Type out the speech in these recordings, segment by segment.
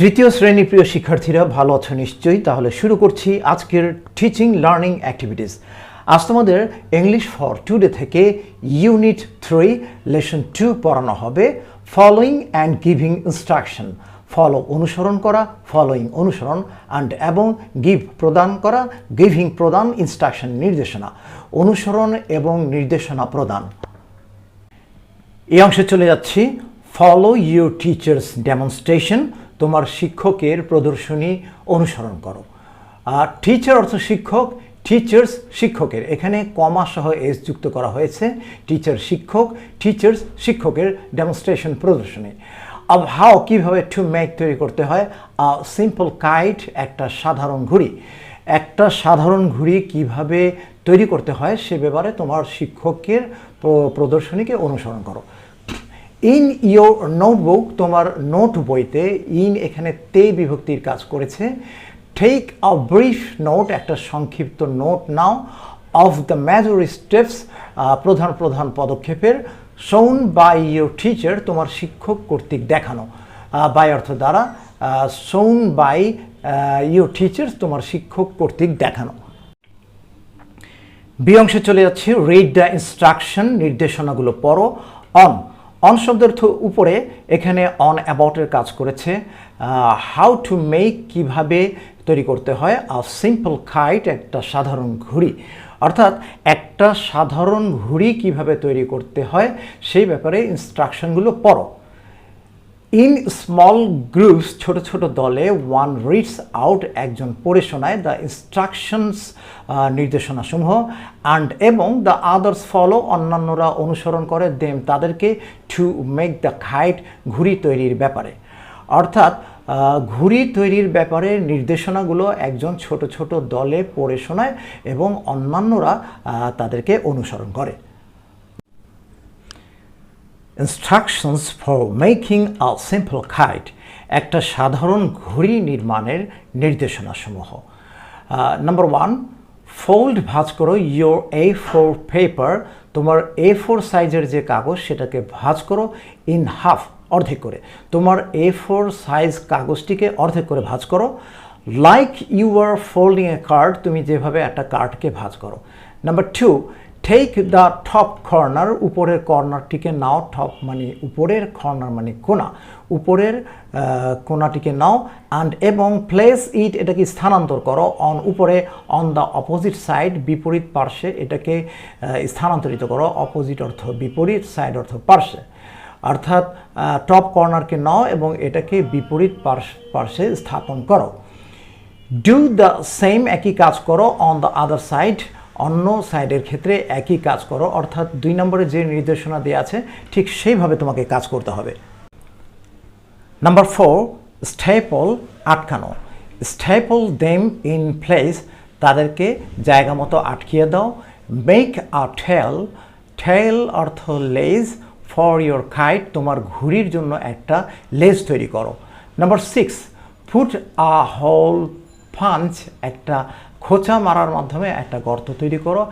তৃতীয় শ্রেণির প্রিয় শিক্ষার্থীরা ভালো আছো নিশ্চয়ই। তাহলে শুরু করছি আজকের টিচিং লার্নিং অ্যাক্টিভিটিস আজ তোমাদের ইংলিশ ফর টুডে থেকে ইউনিট থ্রি লেসন টু পড়ানো হবে। Following and giving instruction follow অনুসরণ করা ফলোয়িং অনুসরণ অ্যান্ড এবং গিভ প্রদান করা গিভিং প্রদান ইনস্ট্রাকশন নির্দেশনা। অনুসরণ এবং নির্দেশনা প্রদান। এই অংশে চলে যাচ্ছি। ফলো ইউর টিচার্স ডেমনস্ট্রেশন তোমার শিক্ষকের প্রদর্শনী অনুসরণ করো। আর টিচার অর্থ শিক্ষক টিচার্স শিক্ষকের। এখানে কমা সহ এস যুক্ত করা হয়েছে টিচার শিক্ষক টিচার্স শিক্ষকের ডেমনস্ট্রেশন প্রদর্শনী। আব হাও কীভাবে টু মেক তৈরি করতে হয়? সিম্পল কাইট একটা সাধারণ ঘুড়ি। একটা সাধারণ ঘুড়ি কীভাবে তৈরি করতে হয়? সে ব্যাপারে তোমার শিক্ষকের প্রদর্শনীকে অনুসরণ করো। ইন ইয়োর নোটবুক তোমার নোট বইতে ইন এখানে তে বিভক্তির কাজ করেছে। টেক আ ব্রিফ নোট একটা সংক্ষিপ্ত নোট নাও। অফ দ্য মেজর স্টেপস প্রধান প্রধান পদক্ষেপের শোন বাই ইয়োর টিচার তোমার শিক্ষক কর্তৃক দেখানো। বাই অর্থ দ্বারা শোন বাই ইয়োর টিচার্স তোমার শিক্ষক কর্তৃক দেখানো। বি অংশে চলে যাচ্ছে রিড দ্য ইনস্ট্রাকশন নির্দেশনাগুলো পড়ো। অন অন শব্দের উপরে এখানে অন অ্যাবাউটের কাজ করেছে হাউ টু মেক কীভাবে তৈরি করতে হয় আ সিম্পল খাইট একটা সাধারণ ঘুড়ি। অর্থাৎ একটা সাধারণ ঘুড়ি কীভাবে তৈরি করতে হয়, সেই ব্যাপারে ইনস্ট্রাকশনগুলো পড়ো। ইন স্মল গ্রুপস ছোট ছোট দলে ওয়ান রিডস আউট একজন পড়ে শোনায় দ্য ইনস্ট্রাকশনস নির্দেশনাসমূহ অ্যান্ড এবং দ্য আদার্স ফলো অন্যান্যরা অনুসরণ করে দেম তাদেরকে টু মেক দ্য খাইট ঘুড়ি তৈরির ব্যাপারে। অর্থাৎ ঘুড়ি তৈরির ব্যাপারে নির্দেশনাগুলো একজন ছোট ছোট দলে পড়ে শোনায় এবং অন্যান্যরা তাদেরকে অনুসরণ করে। Instructions for making a simple kite একটা সাধারণ ঘড়ি নির্মাণের নির্দেশনাসমূহ। নাম্বার ওয়ান ফোল্ড ভাঁজ করো ইয়োর এ ফোর পেপার তোমার এ ফোর সাইজের যে কাগজ সেটাকে ভাঁজ করো ইন হাফ অর্ধেক করে। তোমার এ ফোর সাইজ কাগজটিকে অর্ধেক করে ভাঁজ করো। Like you are folding a card তুমি যেভাবে একটা কার্ডকে ভাঁজ করো। Number two take the top corner উপরের কর্নারটিকে নাও টপ মানে উপরের কর্নার মানে কোনা উপরের কোনাটিকে নাও অ্যান্ড এবং প্লেস ইট এটাকে স্থানান্তর করো। অন উপরে অন দ্য অপোজিট সাইড বিপরীত পার্শ্বে এটাকে স্থানান্তরিত করো। অপোজিট অর্থ বিপরীত সাইড অর্থ পার্শ্বে। অর্থাৎ টপ কর্নারকে নাও এবং এটাকে বিপরীত পার্শ্ব স্থাপন করো। ডু দ্য সেম একই কাজ করো অন দ্য আদার সাইড অন্য সাইডের ক্ষেত্রে একই কাজ করো, অর্থাৎ দুই নম্বরে যে নির্দেশনা দেওয়া আছে, ঠিক সেইভাবে তোমাকে কাজ করতে হবে। নাম্বার ফোর স্টেপল আটকানো। স্টেপল দেম ইন প্লেস তাদেরকে জায়গা মতো আটকিয়ে দাও। মেক আ ঠেল ঠেল অর্থ লেজ ফর ইয়োর কাইট তোমার ঘুড়ির জন্য একটা লেজ তৈরি করো। Number six put a hole punch একটা খোঁচা মারার মাধ্যমে একটা গর্ত তৈরি করো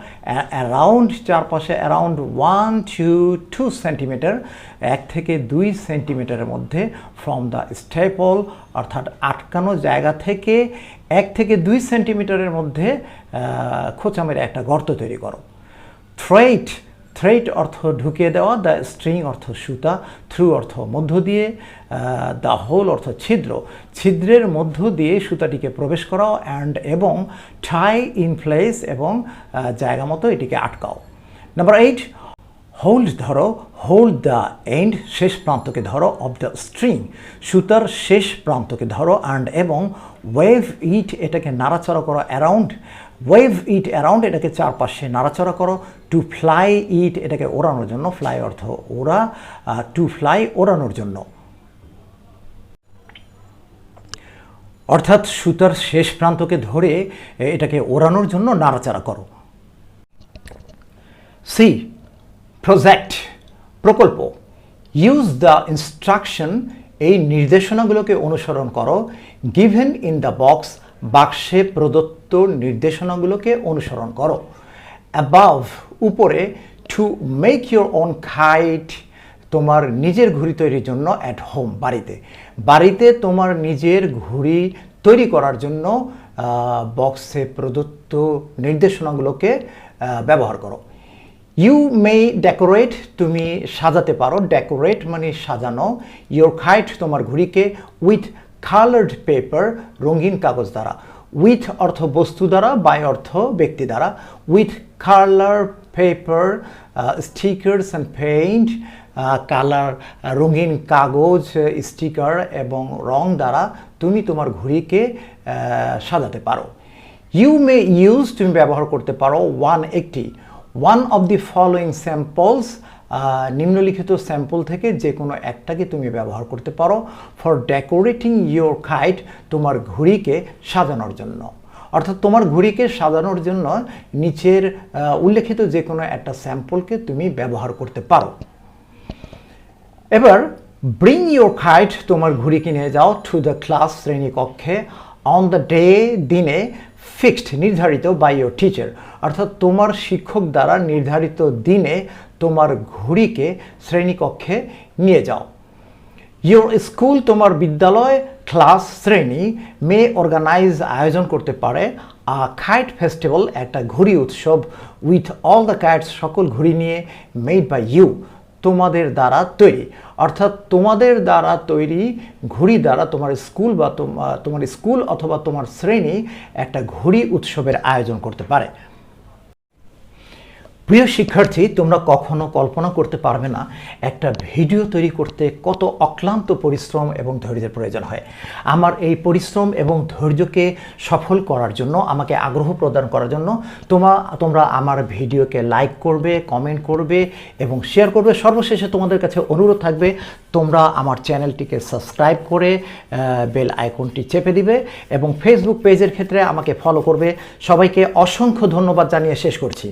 অ্যারাউন্ড চারপাশে around one two two centimetre এক থেকে দুই সেন্টিমিটারের মধ্যে ফ্রম দ্য স্টেপল অর্থাৎ আটকানো জায়গা থেকে এক থেকে দুই সেন্টিমিটারের মধ্যে খোঁচা মেরে একটা গর্ত তৈরি করো। থ্রেট থ্রেট অর্থ ঢুকিয়ে দেওয়া দ্য স্ট্রিং অর্থ সুতা থ্রু অর্থ মধ্য দিয়ে দ্য হোল অর্থ ছিদ্র। ছিদ্রের মধ্য দিয়ে সুতাটিকে প্রবেশ করাও অ্যান্ড এবং ঠাই ইন প্লেস এবং জায়গা মতো এটিকে আটকাও। নাম্বার এইট হোল্ড ধরো হোল্ড দ্য এন্ড শেষ প্রান্তকে ধরো অফ দ্য স্ট্রিং সুতার শেষ প্রান্তকে ধরো অ্যান্ড এবং ওয়েভ ইট এটাকে নাড়াচাড়া করো অ্যারাউন্ড ওয়েভ ইট অ্যারাউন্ড এটাকে চারপাশে নাড়াচাড়া করো। টু ফ্লাই ইট এটাকে ওড়ানোর জন্য ফ্লাই অর্থ ওরা টু ফ্লাই ওড়ানোর জন্য। অর্থাৎ সুতার শেষ প্রান্তকে ধরে এটাকে ওড়ানোর জন্য নাড়াচাড়া করো। সি প্রজেক্ট প্রকল্প। ইউজ দ্য ইনস্ট্রাকশন এই নির্দেশনাগুলোকে অনুসরণ করো। গিভেন ইন দ্য বক্স বাক্সে প্রদত্ত নির্দেশনাগুলোকে অনুসরণ করো। অ্যাবাভ উপরে to make your own kite তোমার নিজের ঘুড়ি তৈরির জন্য অ্যাট হোম বাড়িতে। বাড়িতে তোমার নিজের ঘুড়ি তৈরি করার জন্য বক্সে প্রদত্ত নির্দেশনাগুলোকে ব্যবহার করো। ইউ মে ডেকোরেট তুমি সাজাতে পারো। ডেকোরেট মানে সাজানো। ইউর খাইট তোমার ঘুড়িকে উইথ কালার্ড পেপার রঙিন কাগজ দ্বারা। উইথ অর্থ বস্তু দ্বারা বাই অর্থ ব্যক্তি দ্বারা। With colour paper stickers and paint colour রঙিন কাগজ স্টিকার এবং রং দ্বারা তুমি তোমার ঘড়িকে সাজাতে পারো। ইউ মে ইউজ তুমি ব্যবহার করতে পারো ওয়ান একটি। One of the following samples নিম্নলিখিত স্যাম্পল থেকে যে কোনো একটাকে তুমি ব্যবহার করতে পারো ফর ডেকোরেটিং ইয়োর কাইট তোমার ঘুড়িকে সাজানোর জন্য। অর্থাৎ তোমার ঘুড়িকে সাজানোর জন্য নিচের উল্লেখিত যে কোনো একটা স্যাম্পলকে তুমি ব্যবহার করতে পারো। এবার ব্রিং ইউর খাইট তোমার ঘুড়িকে নিয়ে যাও টু দ্য ক্লাস শ্রেণীকক্ষে। অন দ্য ডে দিনে ফিক্সড নির্ধারিত বাই ইউর টিচার অর্থাৎ তোমার শিক্ষক দ্বারা নির্ধারিত দিনে তোমার ঘড়িকে শ্রেণীকক্ষে নিয়ে যাও। ইউর স্কুল তোমার বিদ্যালয় ক্লাস শ্রেণি মে অর্গানাইজ আয়োজন করতে পারে। আ কাইট ফেস্টিভ্যাল একটা ঘুড়ি উৎসব উইথ অল দ্য কাইটস সকল ঘুড়ি নিয়ে মেড বাই ইউ তোমাদের দ্বারা তৈরি। অর্থাৎ তোমাদের দ্বারা তৈরি ঘড়ি দ্বারা তোমার স্কুল বা তোম- তোমার স্কুল অথবা তোমার শ্রেণি একটা ঘুড়ি উৎসবের আয়োজন করতে পারে। প্রিয় শিক্ষার্থী, তোমরা কখনো কল্পনা করতে পারবে না একটা ভিডিও তৈরি করতে কত অক্লান্ত পরিশ্রম এবং ধৈর্যের প্রয়োজন হয়। আমার এই পরিশ্রম এবং ধৈর্যকে সফল করার জন্য, আমাকে আগ্রহ প্রদান করার জন্য তোমা, তোমরা আমার ভিডিওকে লাইক করবে, কমেন্ট করবে এবং শেয়ার করবে। সর্বশেষে তোমাদের কাছে অনুরোধ থাকবে, তোমরা আমার চ্যানেলটিকে সাবস্ক্রাইব করে বেল আইকনটি চেপে দিবে এবং ফেসবুক পেজের ক্ষেত্রে আমাকে ফলো করবে। সবাইকে অসংখ্য ধন্যবাদ জানিয়ে শেষ করছি।